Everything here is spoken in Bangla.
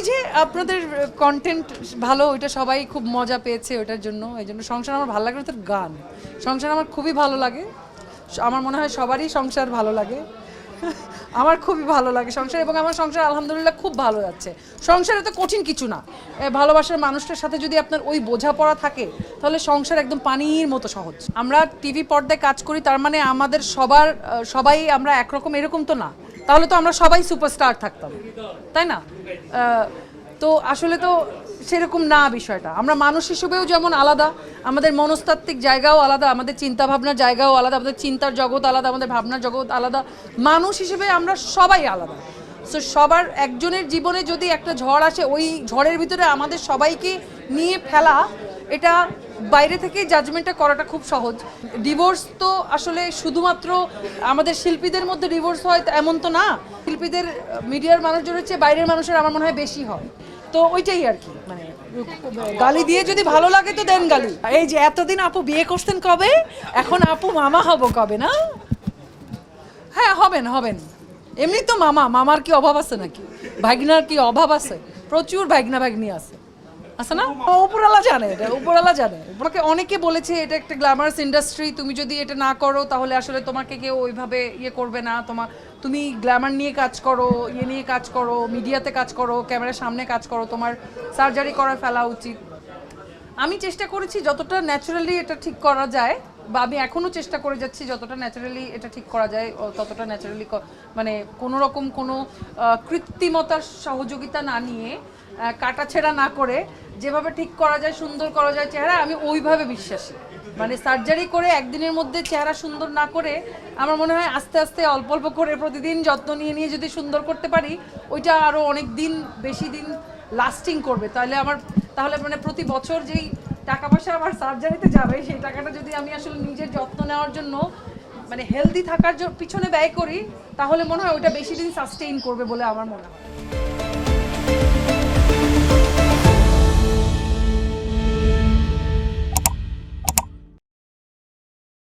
ওই যে আপনাদের কন্টেন্ট ভালো, ওইটা সবাই খুব মজা পেয়েছে ওইটার জন্য, এই জন্য সংসার আমার ভালো লাগে তোর গান। সংসার আমার খুবই ভালো লাগে। আমার মনে হয় সবারই সংসার ভালো লাগে। আমার খুবই ভালো লাগে সংসার এবং আমার সংসার আলহামদুলিল্লাহ খুব ভালো যাচ্ছে। সংসার এত কঠিন কিছু না। ভালোবাসার মানুষটার সাথে যদি আপনার ওই বোঝাপড়া থাকে, তাহলে সংসার একদম পানির মতো সহজ। আমরা টিভি পর্দায় কাজ করি, তার মানে আমাদের সবার সবাই আমরা একরকম, এরকম তো না। তাহলে তো আমরা সবাই সুপারস্টার থাকতাম, তাই না? তো আসলে তো সেরকম না বিষয়টা। আমরা মানুষ হিসেবেও যেমন আলাদা, আমাদের মনস্তাত্ত্বিক জায়গাও আলাদা, আমাদের চিন্তা ভাবনার জায়গাও আলাদা, আমাদের চিন্তার জগৎ আলাদা, আমাদের ভাবনার জগৎ আলাদা। মানুষ হিসেবে আমরা সবাই আলাদা। সো সবার একজনের জীবনে যদি একটা ঝড় আসে, ওই ঝড়ের ভিতরে আমাদের সবাইকে নিয়ে ফেলা, এটা বাইরে থেকে জাজমেন্টটা করাটা খুব সহজ। ডিভোর্স তো আসলে শুধুমাত্র আমাদের শিল্পীদের মধ্যে ডিভোর্স হয় এমন তো না। শিল্পীদের মিডিয়ার মানুষজনের চেয়ে বাইরের মানুষের আমার মনে হয় বেশি হয়। তো ওইটাই আর কি মানে গালি দিয়ে যদি ভালো লাগে তো দেন গালি। এই যে এতদিন আপু বিয়ে করছেন কবে? এখন আপু মামা হব কবে না? হ্যাঁ হবেন হবেন। এমনি তো মামা, মামার কি অভাব আছে নাকি? ভাগনার কি অভাব আছে? প্রচুর ভাগনা ভাগ্নি আছে। আছে না? উপরালা জানে, এটা উপরালা জানে। উপরাকে অনেকে বলেছে, এটা একটা গ্ল্যামারাস ইন্ডাস্ট্রি তুমি যদি এটা না করো, তাহলে আসলে তোমাকে কেউ ওইভাবে ইয়ে করবে না। তোমার তুমি গ্ল্যামার নিয়ে কাজ করো ইয়ে নিয়ে কাজ করো, মিডিয়াতে কাজ করো, ক্যামেরার সামনে কাজ করো, তোমার সার্জারি করা ফেলা উচিত। আমি চেষ্টা করেছি যতটা ন্যাচারালি এটা ঠিক করা যায়, বা আমি এখনও চেষ্টা করে যাচ্ছি যতটা ন্যাচারালি এটা ঠিক করা যায় ততটা ন্যাচারালি মানে কোনো রকম কোনো কৃত্রিমতার সহযোগিতা না নিয়ে কাটাছেঁড়া না করে যেভাবে ঠিক করা যায়, সুন্দর করা যায় চেহারা, আমি ওইভাবে বিশ্বাসী। মানে সার্জারি করে একদিনের মধ্যে চেহারা সুন্দর না করে, আমার মনে হয় আস্তে আস্তে অল্প অল্প করে প্রতিদিন যত্ন নিয়ে নিয়ে যদি সুন্দর করতে পারি, ওইটা আরও অনেক দিন, বেশি দিন লাস্টিং করবে। তাহলে আমার, তাহলে মানে প্রতি বছর যেই টাকা পয়সা আমার সার্জারিতে যাবে, সেই টাকাটা যদি আমি আসলে নিজের যত্ন নেওয়ার জন্য মানে হেলদি থাকার পিছনে ব্যয় করি, তাহলে মনে হয় ওইটা বেশি দিন সাস্টেইন করবে বলে আমার মনে হয়।